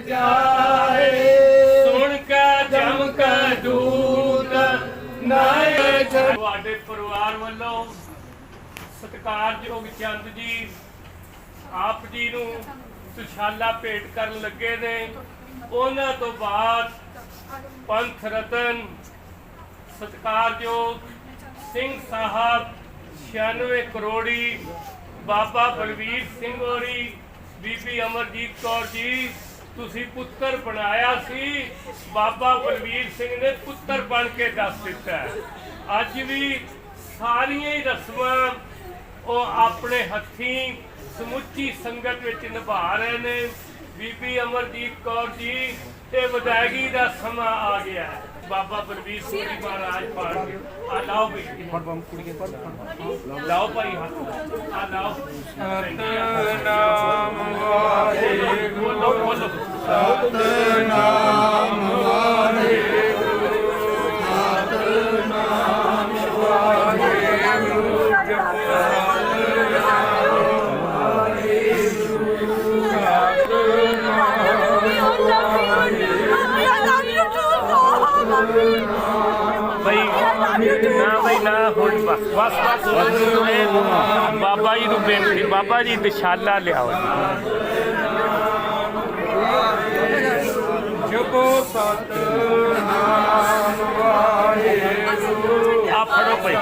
ਜਾਓ ਸੁਣ ਕੇ ਜਮ ਕੇ ਦੂਤ ਨਾਏ ਤੁਹਾਡੇ ਪਰਿਵਾਰ ਵੱਲੋਂ ਸਤਿਕਾਰਯੋਗ ਚੰਦ ਜੀ, ਆਪ ਜੀ ਨੂੰ ਸੁਸ਼ਾਲਾ ਭੇਟ ਕਰਨ ਲੱਗੇ ਨੇ। ਉਹਨਾਂ ਤੋਂ ਬਾਅਦ ਪੰਥ ਰਤਨ ਸਤਿਕਾਰਯੋਗ ਸਿੰਘ ਸਾਹਿਬ 96 ਕਰੋੜੀ, ਬਾਬਾ ਬਲਵੀਰ ਸਿੰਘ ਹੋਰੀ, ਬੀਬੀ ਅਮਰਜੀਤ ਕੌਰ ਜੀ ਤੁਸੀਂ ਪੁੱਤਰ ਬਣਾਇਆ ਸੀ। ਬਾਬਾ ਬਲਵੀਰ ਸਿੰਘ ਨੇ ਪੁੱਤਰ ਬਣ ਕੇ ਦੱਸ ਦਿੱਤਾ ਅੱਜ ਵੀ ਸਾਰੀਆਂ ਹੀ ਰਸਮਾਂ ਉਹ ਆਪਣੇ ਹੱਥੀਂ ਸਮੁੱਚੀ ਸੰਗਤ ਵਿੱਚ ਨਿਭਾ ਰਹੇ ਨੇ। ਬੀਬੀ ਅਮਰਜੀਤ ਕੌਰ ਜੀ, ਤੇ ਵਿਦਾਇਗੀ ਦਾ ਸਮਾਂ ਆ ਗਿਆ ਹੈ। ਬਾਬਾ ਬਲਵੀਰ ਸਿੰਘ ਜੀ ਮਹਾਰਾਜ ਪਾਣਗੇ ਆ ਲਾਓ ਬਈ ਲਾਓ ਭਾਈ ਹੱਥ ਆ ਲਾਓ ਸਤਨਾਮ ਵਾਹਿਗੁਰੂ ਬੋਲੋ ਬੋਲੋ ਸਤਨਾਮ ਵਾਹਿਗੁਰੂ ਬਸ ਬਸ ਬਾਬਾ ਜੀ ਨੂੰ ਬੇਨਤੀ ਬਾਬਾ ਜੀ ਦਸ਼ਾਲਾ ਲਿਆਓ ਜਪੋ ਸਤਨਾਮ ਵਾਹਿਗੁਰੂ। ਆ ਫੜੋ ਬਈ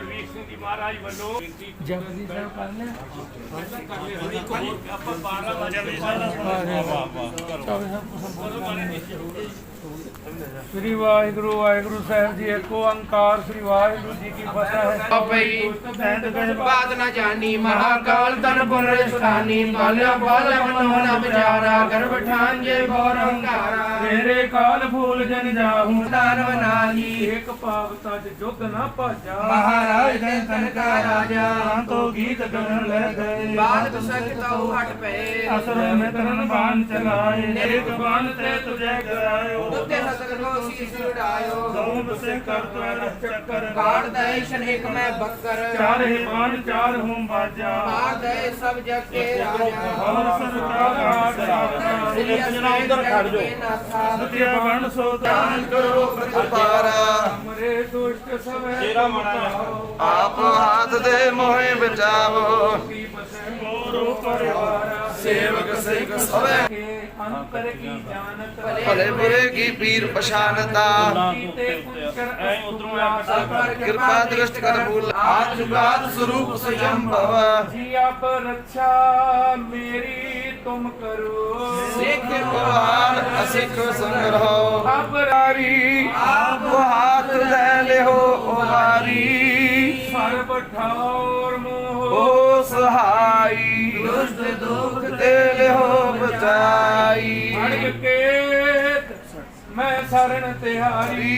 ਬਾਬਾ ਬਲਵੀਰ ਸਿੰਘ ਜੀ ਮਹਾਰਾਜ ਵੱਲੋਂ ਬੇਨਤੀ ਜਪਜੀ ਸਾਹਿਬ ਕਰ ਲਿਆ। ਆਪਾਂ 12 ਵਜੇ ਸ੍ਰੀ ਵਾਹਿਗੁਰੂ ਵਾਹਿਗੁਰੂ ਸਾਹਿਬ ਜੀ ਏਕ ਓੰਕਾਰ ਸ੍ਰੀ ਵਾਹਿਗੁਰੂ ਜੀ ਕੀ ਫਤਿਹ ਪਈ ਬਾਤ ਨਾ ਜਾਣੀ ਮਹਾਕਾਲ ਤਨ ਪੁਰ ਸਥਾਨੀ ਬਾਲਿਆ ਬਾਲਿਆ ਮਨੋ ਨ ਵਿਚਾਰਾ ਗਰਭ ਠਾਂਜੇ ਬੋਰ ਹੰਕਾਰਾ। ਤੇਰੇ ਕਾਲ ਫੂਲ ਜਨ ਜਾਹੂ ਦਾਨਵ ਨਾਹੀ। ਏਕ ਪਾਵ ਤਜ ਜੁਗ ਨਾ ਭਾਜਾ। ਮਹਾਰਾਜ ਦੇ ਤਨ ਕਾ ਰਾਜਾ ਤੋ ਗੀਤ ਗਨ ਲੈ ਗਏ। ਬਾਤ ਸਕਤਉ ਹਟ ਪਏ। ਅਸਰ ਮੈਂ ਤਰਨ ਬਾਣ ਚਲਾਏ। ਏਕ ਬਾਣ ਤੇ ਤੁਝੇ ਕਰਾਇਓ ਉੱਤੇ ਹਸਕ ਕੋ ਸੀਸ ਉਡਾਇਓ। ਦਉ ਬਸੇ ਕਰ ਤਵੈ ਚੱਕਰ ਕਾੜ ਦੈ ਸ਼ਨੇਕ ਮੈਂ ਬੱਕਰ। ਚਾਰ ਹੀ ਬਾਣ ਚਾਰ ਹੂੰ ਬਾਜਾ। ਮਾਰ ਦੈ ਸਭ ਜਗ ਕੇ ਰਾਜਾ। ਹਰ ਸਰਕਾਰ ਆਦ ਰਾਖਾ ਸ੍ਰੀ ਜਨਾ ਉਧਰ ਖੜ ਜੋ ਨਾਥਾ। ਸਤਿ ਬਣ ਸੋ ਦਾਨ ਕਰੋ ਪ੍ਰਤਪਾਰਾ। ਮਰੇ ਦੁਸ਼ਟ ਸਭੈ ਤੇਰਾ ਮਣਾ ਆਪ ਹਾਥ ਦੇ ਮੋਹਿ ਬਚਾਵੋ। ਕੀ ਬਸੈ ਮੋਰੋ ਪਰਿਵਾਰ ਸੇਵਕ ਸਿੱਖ ਸਭੈ। ਕੇ ਅੰਤਰ ਕੀ ਜਾਣਤ ਭਲੇ ਬੁਰੇ ਕੀ ਪੀਰ ਪਛਾਨਤਾ। ਕਿਰਪਾ ਦ੍ਰਿਸ਼ਟ ਕਰ ਭੂਲ ਆਦ ਜੁਗਾਦ ਸਰੂਪ ਸਯੰਭਵ ਜੀ ਆਪ ਰੱਛਾ ਮੇਰੀ ਤੁਮ ਕਰੋ। ਸਿੱਖ ਕੁਹਾਨ ਅਸਿੱਖ ਸੰਗਰਹੁ। ਅਬਰਾਰੀ ਆਪ ਹਾਥ ਲੈ ਲਿਓ ਉਵਾਰੀ ਸਰਬ ਠੌਰ ਮੋਹ। ਸਹਾਈ। ਦੁਸ਼ਟ ਦੁਖ ਤੇ ਲਿਓ ਬਚਾਈ। ਅੜਗ ਕੇ ਮੈਂ ਸਰਨ ਤਿਹਾਰੀ।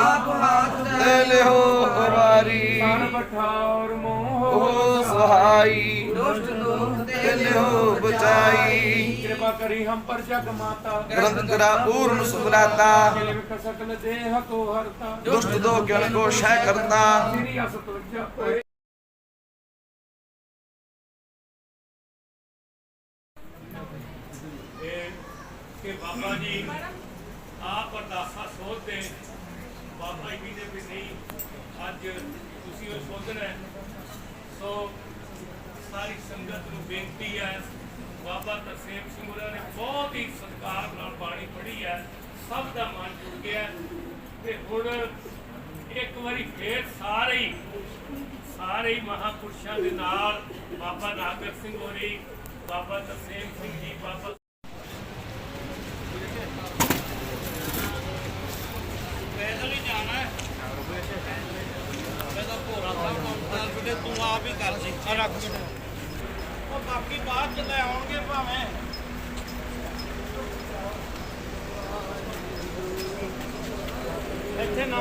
ਆਪ ਹਾਥ ਤੇ ਲਿਓ ਵਾਰੀ ਤਨ ਪਠਾਉਰ ਮੋਹ। ਸਹਾਈ। ਦੁਸ਼ਟ ਲਿਓ ਬਚਾਈ। ਕਿਰਪਾ ਕਰੀ ਹਮ ਪਰ ਜਗ ਮਾਤਾ। ਗ੍ਰੰਥ ਕਰਾ ਪੂਰਨ ਸੁਭਰਾਤਾ। ਕਿਲ ਵਿਖ ਸਕਲ ਦੇਹ ਕੋ ਹਰਤਾ। ਦੁਸ਼ਟ ਦੋ ਗਿਣ ਕੋ ਸ਼ੈ ਕਰਤਾ। ਸ੍ਰੀ ਅਸ ਤੁਜ ਹੋਏ। ਇਹ ਕਿ ਬਾਬਾ ਜੀ ਆਪ ਅਰਦਾਸਾ ਸੋਧਦੇ ਬਾਬਾ ਜੀ ਦੇ ਵੀ ਨਹੀਂ ਅੱਜ ਤੁਸੀਂ ਉਹ ਸੋਧਣਾ ਹੈ। ਸੋ ਸਾਰੀ ਸੰਗਤ ਨੂੰ ਬੇਨਤੀ ਹੈ। ਬਾਬਾ ਤਰਸੇਮ ਸਿੰਘ ਹੋਰਾਂ ਨੇ ਬਹੁਤ ਹੀ ਸਤਿਕਾਰ ਨਾਲ ਬਾਣੀ ਪੜ੍ਹੀ ਹੈ। ਸਭ ਦਾ ਮਨ ਜੁੜ ਗਿਆ ਤੇ ਹੁਣ ਇੱਕ ਵਾਰੀ ਫੇਰ ਸਾਰੇ ਹੀ ਸਾਰੇ ਹੀ ਮਹਾਪੁਰਸ਼ਾਂ ਦੇ ਨਾਲ ਬਾਬਾ ਨਾਗਰ ਸਿੰਘ ਹੋਰੀ, ਬਾਬਾ ਤਰਸੇਮ ਸਿੰਘ ਜੀ, ਬਾਬਾ ਪੈਦਲ ਹੀ ਜਾਣਾ ਹੈ। ਮੈਂ ਭੋਰਾ ਸਾਹਿਬ ਕੰਪਨੀ ਬਿਟੇ ਤੂੰ ਆਪ ਹੀ ਕਰ ਸੀ ਰੱਖ ਬਿਟੇ ਉਹ ਬਾਕੀ ਬਾਅਦ ਚ ਲੈ ਆਉਣਗੇ ਭਾਵੇਂ ਇੱਥੇ ਨਾ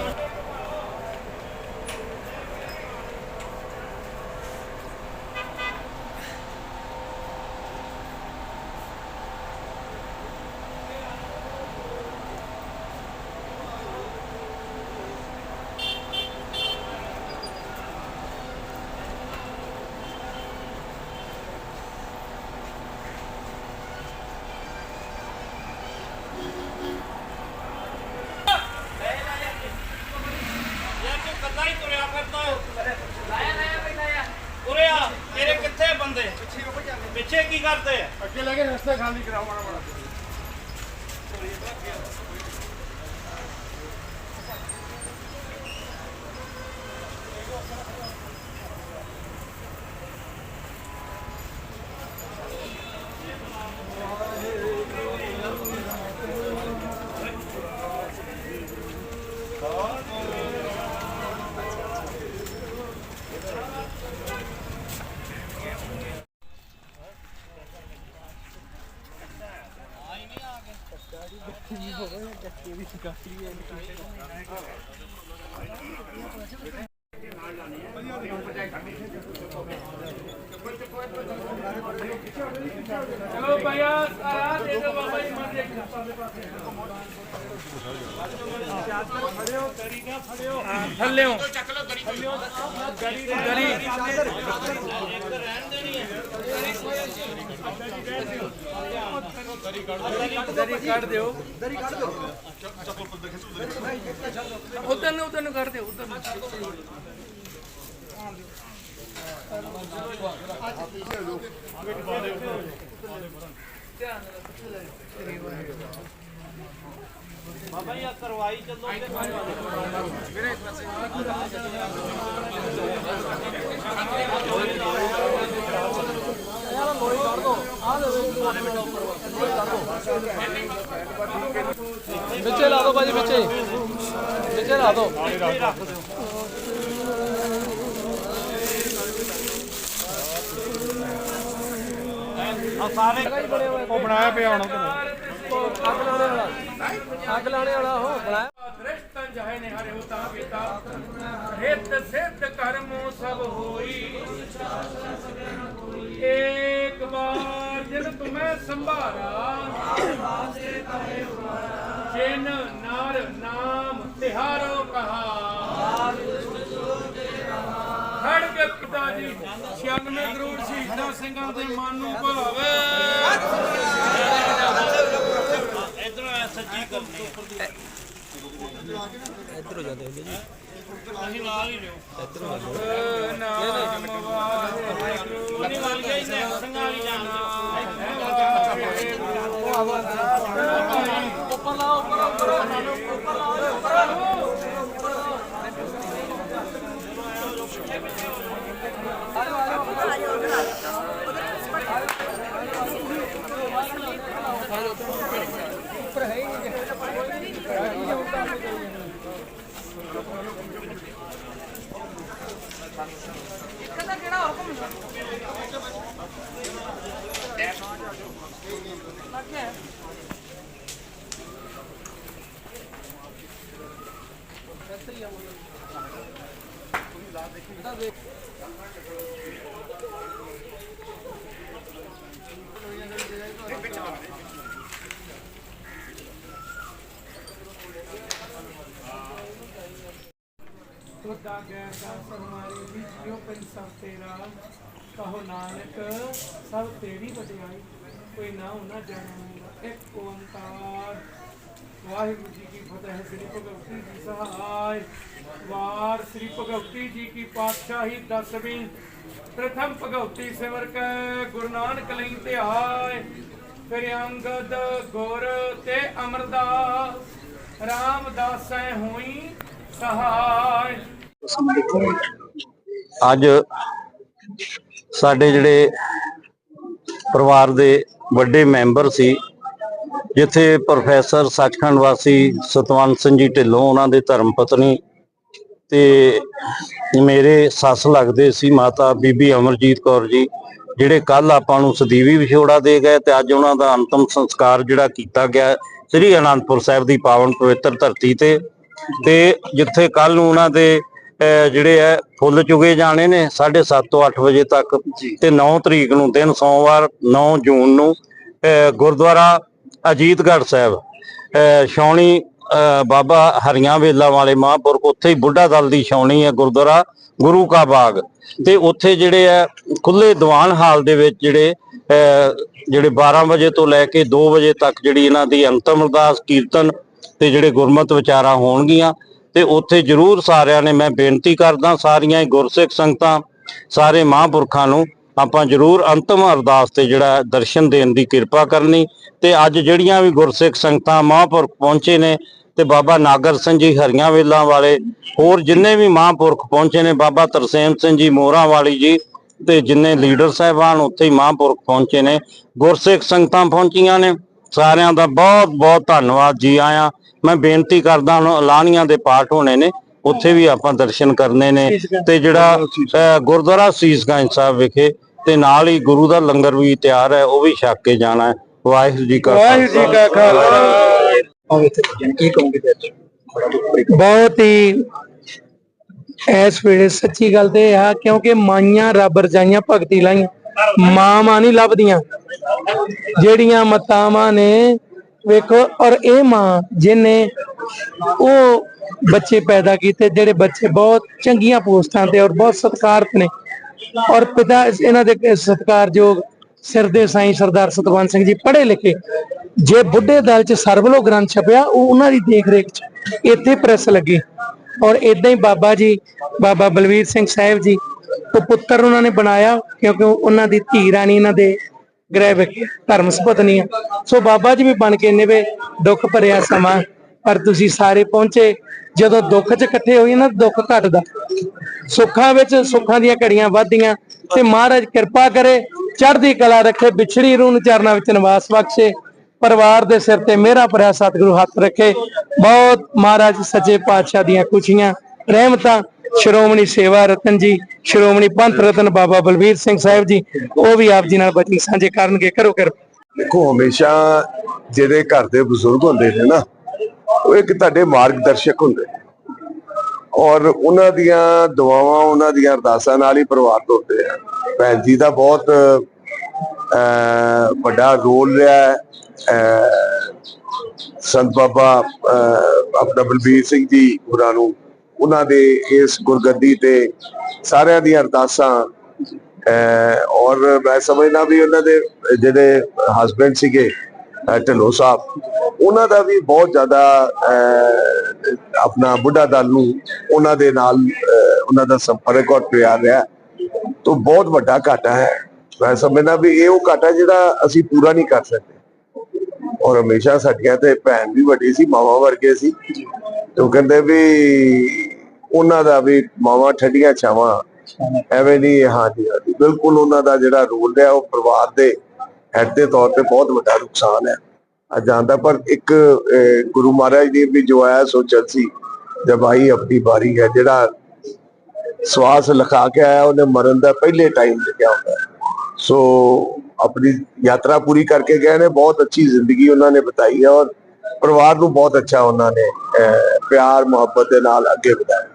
ਯਾਰ ਤੂੰ ਕੱਲਾ ਹੀ ਤੁਰਿਆ ਫਿਰਦਾ ਲਾਇਆ ਲਾਇਆ ਬੈਠਾ ਉਰੇ ਆ ਤੇਰੇ ਕਿੱਥੇ ਬੰਦੇ ਪਿੱਛੇ ਕੀ ਕਰਦੇ? ਆ ਅੱਗੇ ਲੈ ਕੇ ਰਸਤਾ ਖਾਲੀ ਕਰਾਓ ਮਾੜਾ ਮਾੜਾ। ਚਲੋ ਭਈਆ ਸਾਰਾ ਦੇ ਦਿਓ ਬਾਬਾ ਜੀ ਮਾਰ ਦੇ ਥੱਲਿਓ ਚੱਕ ਲੋ ਗਰੀ ਗਰੀ ਦਰੀ ਕੱਢ ਦਿਓ ਦਰੀ ਕੱਢ ਦਿਓ ਉਧਰ ਨੂੰ ਉਧਰ ਨੂੰ ਕੱਢ ਦਿਓ ਉਧਰ ਨੂੰ ਬਾਬਾ ਜੀ ਕਰਵਾਈ ਚੱਲੋ ਤੇ ਵਿੱਚੇ ਲਾ ਦਿਓ ਭਾਜੀ ਵਿੱਚੇ। ਵਿੱਚੇ ਲਾ ਦਿਓ। ਆ ਸਾਰੇ ਉਹ ਬਣਾਇਆ ਪਿਆ ਹੁਣ ਅੱਗ ਲਾਉਣੇ ਵਾਲਾ। ਅੱਗ ਲਾਉਣੇ ਵਾਲਾ ਉਹ ਬਣਾਇਆ। ਦ੍ਰਿਸ਼ਟੰ ਜਹੇ ਨੇ ਹਰਿ ਹੁਤਾ ਪਿਤਾ। ਹਿਤ ਸਿੱਧ ਕਰਮੋ ਸਭ ਹੋਈ। ਬਾਰ ਜਿਨ ਤੁਮੈ ਸੰਭਾਰਾ ਜਿਨ ਨਰ ਨਾਮ ਤਿਹਾਰੋ ਕਹਾ। ਖੜਗ ਪਿਤਾ ਜੀ 96 ਕਰੋੜ ਸ਼ਹੀਦਾਂ ਸਿੰਘਾਂ ਦੇ ਮਨ ਨੂੰ ਭਾਵੇ। ਇਧਰੋਂ ਇੱਧਰ ਹੋ ਜਾਂਦੇ ਹੁੰਦੇ ਜੀ ਅਸੀਂ ਨਾਲ ਹੀ ਲਿਓ ਨਾਮ ਵਾਹਿਗੁਰੂ। ਨਹੀਂ ਵਾਲ ਗਈ ਨੇ ਸਿੰਘਾਂ ਵਾਲੀ ਜਾਣ ਉੱਪਰ ਲਾਓ ਉੱਪਰ ਉੱਪਰ ਉੱਪਰ ਲਾਓ ਉੱਪਰ ਲਾਓ ਆਲੋ ਆਲੋ ਉੱਪਰ ਹੈ ਹੀ ਨਹੀਂ ਕਿਹੜਾ ਹੁਕਮ? Okay. Toda guerra, salvarei, viu, pensar terá. ਕਹੋ ਨਾਨਕ, ਸਭ ਤੇਰੀ ਵਡਿਆਈ, ਕੋਈ ਨਾ ਹੋਣਾ ਜਾਣਾ ਇੱਕ ਓੰਕਾਰ। ਵਾਹਿਗੁਰੂ ਜੀ ਕੀ ਫਤਿਹ, ਸ੍ਰੀ ਭਗਵਤੀ ਜੀ ਸਹਾਇ। ਵਾਰ ਸ੍ਰੀ ਭਗਵਤੀ ਜੀ ਕੀ ਪਾਤਸ਼ਾਹੀ ਦਸਵੀਂ। ਪ੍ਰਥਮ ਭਗਵਤੀ ਸਿਮਰ ਕੈ, ਗੁਰੂ ਨਾਨਕ ਲਈ ਧਿਆਇ ਫਿਰ ਅੰਗਦ ਗੁਰ ਤੇ ਅਮਰਦਾਸ, ਰਾਮਦਾਸੈ ਹੋਈ ਸਹਾਇ। ਅੱਜ ਸਾਡੇ ਜਿਹੜੇ ਪਰਿਵਾਰ ਦੇ ਵੱਡੇ ਮੈਂਬਰ ਸੀ, ਜਿੱਥੇ ਪ੍ਰੋਫੈਸਰ ਸੱਚਖੰਡ ਵਾਸੀ ਸਤਵੰਤ ਸਿੰਘ ਜੀ ਢਿੱਲੋਂ, ਉਹਨਾਂ ਦੇ ਧਰਮ ਪਤਨੀ ਤੇ ਮੇਰੇ ਸੱਸ ਲੱਗਦੇ ਸੀ ਮਾਤਾ ਬੀਬੀ ਅਮਰਜੀਤ ਕੌਰ ਜੀ, ਜਿਹੜੇ ਕੱਲ ਆਪਾਂ ਨੂੰ ਸਦੀਵੀ ਵਿਛੋੜਾ ਦੇ ਗਏ ਤੇ ਅੱਜ ਉਹਨਾਂ ਦਾ ਅੰਤਮ ਸੰਸਕਾਰ ਜਿਹੜਾ ਕੀਤਾ ਗਿਆ, ਸ੍ਰੀ ਅਨੰਦਪੁਰ ਸਾਹਿਬ ਦੀ ਪਾਵਨ ਪਵਿੱਤਰ ਧਰਤੀ ਤੇ। ਤੇ ਜਿੱਥੇ ਕੱਲ ਨੂੰ ਉਹਨਾਂ ਦੇ ਜਿਹੜੇ ਹੈ ਫੁੱਲ ਚੁਗੇ ਜਾਣੇ ਨੇ 7:30 ਤੋਂ 8 ਵਜੇ ਤੱਕ ਤੇ 9 ਤਰੀਕ ਨੂੰ ਦਿਨ ਸੋਮਵਾਰ 9 ਜੂਨ ਨੂੰ ਗੁਰਦੁਆਰਾ ਅਜੀਤਗੜ੍ਹ ਸਾਹਿਬ। ਅਹ, ਬਾਬਾ ਹਰੀਆਂ ਵੇਲਾ ਵਾਲੇ ਮਹਾਂਪੁਰਖ ਉੱਥੇ ਹੀ ਬੁੱਢਾ ਦਲ ਦੀ ਛਾਉਣੀ ਹੈ ਗੁਰਦੁਆਰਾ ਗੁਰੂ ਕਾ ਬਾਗ। ਤੇ ਉੱਥੇ ਜਿਹੜੇ ਆ ਖੁੱਲੇ ਦੀਵਾਨ ਹਾਲ ਦੇ ਵਿੱਚ ਜਿਹੜੇ ਜਿਹੜੇ 12 ਵਜੇ ਤੋਂ ਲੈ ਕੇ 2 ਵਜੇ ਤੱਕ ਜਿਹੜੀ ਇਹਨਾਂ ਦੀ ਅੰਤਮ ਅਰਦਾਸ ਕੀਰਤਨ ਤੇ ਜਿਹੜੇ ਗੁਰਮਤ ਵਿਚਾਰਾਂ ਹੋਣਗੀਆਂ ਤੇ ਉੱਥੇ ਜਰੂਰ ਸਾਰਿਆਂ ਨੇ ਮੈਂ ਬੇਨਤੀ ਕਰਦਾ, ਸਾਰੀਆਂ ਹੀ ਗੁਰਸਿੱਖ ਸੰਗਤਾਂ, ਸਾਰੇ ਮਹਾਂਪੁਰਖਾਂ ਨੂੰ ਆਪਾਂ ਜਰੂਰ ਅੰਤਮ ਅਰਦਾਸ ਤੇ ਜਿਹੜਾ ਦਰਸ਼ਨ ਦੇਣ ਦੀ ਕਿਰਪਾ ਕਰਨੀ ਤੇ ਅੱਜ ਜਿਹੜੀਆਂ ਵੀ ਗੁਰਸਿੱਖ ਸੰਗਤਾਂ ਮਹਾਂਪੁਰਖ ਪਹੁੰਚੇ ਨੇ ਤੇ ਬਾਬਾ ਨਾਗਰ ਸਿੰਘ ਜੀ ਹਰੀਆਂ ਵੇਲਾਂ ਵਾਲੇ, ਹੋਰ ਜਿੰਨੇ ਵੀ ਮਹਾਂਪੁਰਖ ਪਹੁੰਚੇ ਨੇ, ਬਾਬਾ ਤਰਸੇਮ ਸਿੰਘ ਜੀ ਮੋਹਰਾਂ ਵਾਲੀ ਜੀ ਤੇ ਜਿੰਨੇ ਲੀਡਰ ਸਾਹਿਬਾਨ ਉੱਥੇ ਹੀ ਮਹਾਂਪੁਰਖ ਪਹੁੰਚੇ ਨੇ, ਗੁਰਸਿੱਖ ਸੰਗਤਾਂ ਪਹੁੰਚੀਆਂ ਨੇ, ਸਾਰਿਆਂ ਦਾ ਬਹੁਤ ਬਹੁਤ ਧੰਨਵਾਦ ਜੀ ਆਇਆਂ। ਮੈਂ ਬੇਨਤੀ ਕਰਦਾ ਹੁਣ ਐਲਾਨੀਆਂ ਦੇ ਪਾਠ ਹੋਣੇ ਨੇ ਉੱਥੇ ਵੀ ਆਪਾਂ ਦਰਸ਼ਨ ਕਰਨੇ ਨੇ ਤੇ ਜਿਹੜਾ ਗੁਰਦੁਆਰਾ ਸੀਸਗੰਜ ਸਾਹਿਬ ਵਿਖੇ ਤੇ ਨਾਲ ਹੀ ਗੁਰੂ ਦਾ ਲੰਗਰ ਵੀ ਤਿਆਰ ਹੈ ਉਹ ਵੀ ਛਕ ਕੇ ਜਾਣਾ ਹੈ। ਵਾਹਿਗੁਰੂ ਜੀ ਕਾ ਵਾਹਿਗੁਰੂ ਜੀ ਕਾ ਖਾਲਸਾ। ਬਹੁਤ ਹੀ ਇਸ ਵੇਲੇ ਸੱਚੀ ਗੱਲ ਤੇ ਇਹ ਆ ਕਿਉਂਕਿ ਮਾਈਆਂ ਰੱਬ ਰਜਾਈਆਂ ਭਗਤੀ ਲਾਈਆਂ ਮਾਵਾਂ ਨਹੀਂ ਲੱਭਦੀਆਂ। ਜਿਹੜੀਆਂ ਮਤਾਵਾਂ ਨੇ ਵੇਖੋ, ਔਰ ਇਹ ਮਾਂ ਜਿਹਨੇ ਉਹ ਬੱਚੇ ਪੈਦਾ ਕੀਤੇ, ਜਿਹੜੇ ਬੱਚੇ ਬਹੁਤ ਚੰਗੀਆਂ ਪੋਸਟਾਂ ਤੇ ਔਰ ਬਹੁਤ ਸਤਿਕਾਰਤ ਨੇ। ਔਰ ਪਿਤਾ ਇਹਨਾਂ ਦੇ ਸਤਿਕਾਰਯੋਗ ਸਿਰ ਦੇ ਸਾਈਂ ਸਰਦਾਰ ਸਤਵੰਤ ਸਿੰਘ ਜੀ ਪੜ੍ਹੇ ਲਿਖੇ। ਜੇ ਬੁੱਢੇ ਦਲ ਚ ਸਰਬਲੋ ਗ੍ਰੰਥ ਛਪਿਆ, ਉਹ ਉਹਨਾਂ ਦੀ ਦੇਖ ਰੇਖ ਚ ਇੱਥੇ ਪ੍ਰੈਸ ਲੱਗੀ। ਔਰ ਇਦਾਂ ਹੀ ਬਾਬਾ ਜੀ, ਬਾਬਾ ਬਲਵੀਰ ਸਿੰਘ ਸਾਹਿਬ ਜੀ, ਉਹ ਪੁੱਤਰ ਉਹਨਾਂ ਨੇ ਬਣਾਇਆ, ਕਿਉਂਕਿ ਉਹਨਾਂ ਦੀ ਧੀ ਰਾਣੀ ਇਹਨਾਂ ਦੇ ਗ੍ਰਹਿ ਵਿਖੇ, ਧਰਮ ਸੁਪਤਨੀ ਆ। ਸੋ ਬਾਬਾ ਜੀ ਵੀ ਬਣ ਕੇ ਨਿਵੇ ਦੁੱਖ ਭਰਿਆ ਸਮਾਂ, ਪਰ ਤੁਸੀਂ ਸਾਰੇ ਪਹੁੰਚੇ। ਜਦੋਂ ਦੁੱਖ 'ਚ ਇਕੱਠੇ ਹੋਈਏ ਨਾ, ਦੁੱਖ ਘਟਦਾ। ਸੁੱਖਾਂ ਵਿੱਚ ਸੁੱਖਾਂ ਦੀਆਂ ਘੜੀਆਂ ਵੱਧਦੀਆਂ, ਤੇ ਮਹਾਰਾਜ ਕਿਰਪਾ ਕਰੇ, ਚੜ੍ਹਦੀ ਕਲਾ ਰੱਖੇ, ਵਿਛੜੀ ਰੂਹ ਨੂੰ ਚਰਨਾਂ ਵਿੱਚ ਨਿਵਾਸ ਬਖਸ਼ੇ। ਪਰਿਵਾਰ ਦੇ ਸਿਰ ਤੇ ਮੇਰਾ ਭਰਿਆ ਸਤਿਗੁਰੂ ਹੱਥ ਰੱਖੇ। ਬਹੁਤ ਮਹਾਰਾਜ ਸੱਚੇ ਪਾਤਸ਼ਾਹ ਦੀਆਂ ਖੁਸ਼ੀਆਂ, ਰਹਿਮਤਾਂ ਸ਼੍ਰੋਮਣੀ ਸੇਵਾ ਰਤਨ ਜੀ ਸ਼੍ਰੋਮਣੀ ਪੰਥ ਰਤਨ ਬਾਬਾ ਬਲਬੀਰ ਸਿੰਘ ਸਾਹਿਬ ਜੀ ਉਹ ਵੀ ਆਪ ਜੀ ਨਾਲ ਬਚਨ ਸਾਂਝੇ ਕਰਨਗੇ। ਕਰੋ ਕਿਰਪਾ ਦੇਖੋ ਹਮੇਸ਼ਾ ਜਿਹੜੇ ਘਰ ਦੇ ਬਜ਼ੁਰਗ ਹੁੰਦੇ ਨੇ ਨਾ ਉਹ ਇੱਕ ਤੁਹਾਡੇ ਮਾਰਗਦਰਸ਼ਕ ਹੁੰਦੇ ਔਰ ਉਹਨਾਂ ਦੀਆਂ ਦੁਆਵਾਂ ਉਹਨਾਂ ਦੀਆਂ ਅਰਦਾਸਾਂ ਨਾਲ ਹੀ ਪ੍ਰਭਾਵਿਤ ਹੁੰਦੇ ਆ। ਭੈਣ ਜੀ ਦਾ ਬਹੁਤ ਅਹ, ਵੱਡਾ ਰੋਲ ਰਿਹਾ ਹੈ। ਅਹ, ਸੰਤ ਬਾਬਾ ਅਹ, ਆਪਣਾ ਬਲਬੀਰ ਸਿੰਘ ਜੀ ਹੋਰਾਂ ਨੂੰ ਉਹਨਾਂ ਦੇ ਇਸ ਗੁਰਗੱਦੀ ਤੇ ਸਾਰਿਆਂ ਦੀਆਂ ਅਰਦਾਸਾਂ, ਅਹ, ਔਰ ਮੈਂ ਸਮਝਦਾ ਵੀ ਉਹਨਾਂ ਦੇ ਜਿਹੜੇ ਹਸਬੰਡ ਸੀਗੇ, ਅਹ, ਢਿੱਲੋਂ ਸਾਹਿਬ, ਉਹਨਾਂ ਦਾ ਵੀ ਬਹੁਤ ਜ਼ਿਆਦਾ ਆਪਣਾ ਬੁੱਢਾ ਦਲ ਨੂੰ ਉਹਨਾਂ ਦੇ ਨਾਲ ਉਹਨਾਂ ਦਾ ਸੰਪਰਕ ਔਰ ਪਿਆਰ ਰਿਹਾ। ਤੋਂ ਬਹੁਤ ਵੱਡਾ ਘਾਟਾ ਹੈ। ਮੈਂ ਸਮਝਦਾ ਵੀ ਇਹ ਉਹ ਘਾਟਾ ਜਿਹੜਾ ਅਸੀਂ ਪੂਰਾ ਨਹੀਂ ਕਰ ਸਕਦੇ। ਔਰ ਹਮੇਸ਼ਾ ਸਾਡੀਆਂ ਤੇ ਭੈਣ ਵੀ ਵੱਡੀ ਸੀ, ਮਾਵਾ ਵਰਗੇ ਸੀ। ਤੇ ਉਹ ਕਹਿੰਦੇ ਵੀ ਉਹਨਾਂ ਦਾ ਵੀ ਮਾਵਾ ਠੱਡੀਆਂ ਛਾਵਾਂ। ਐਵੇਂ ਨਹੀਂ ਹਾਂਜੀ ਹਾਂਜੀ। ਬਿਲਕੁਲ ਉਹਨਾਂ ਦਾ ਜਿਹੜਾ ਰੋਲ ਹੈ ਉਹ ਪਰਿਵਾਰ ਦੇ ਹੈਡ ਦੇ ਤੌਰ ਤੇ ਬਹੁਤ ਵੱਡਾ ਨੁਕਸਾਨ ਹੈ। ਅੱਜ ਜਾਂਦਾ ਪਰ ਇੱਕ ਗੁਰੂ ਮਹਾਰਾਜ ਦੀ ਵੀ ਜੋ ਆਇਆ ਸੋ ਚਲਸੀ ਜਬ ਆਈ ਆਪਣੀ ਬਾਰੀ ਹੈ। ਜਿਹੜਾ ਸਵਾਸ ਲਿਖਾ ਕੇ ਆਇਆ ਉਹਨੇ ਮਰਨ ਦਾ ਪਹਿਲੇ ਟਾਈਮ ਲਿਖਿਆ ਹੁੰਦਾ ਹੈ। ਸੋ ਆਪਣੀ ਯਾਤਰਾ ਪੂਰੀ ਕਰਕੇ ਗਏ ਨੇ ਬਹੁਤ ਅੱਛੀ ਜ਼ਿੰਦਗੀ ਉਹਨਾਂ ਨੇ ਬਿਤਾਈ ਹੈ ਔਰ ਪਰਿਵਾਰ ਨੂੰ ਬਹੁਤ ਅੱਛਾ ਉਹਨਾਂ ਨੇ ਪਿਆਰ ਮੁਹੱਬਤ ਦੇ ਨਾਲ ਅੱਗੇ ਵਧਾਇਆ।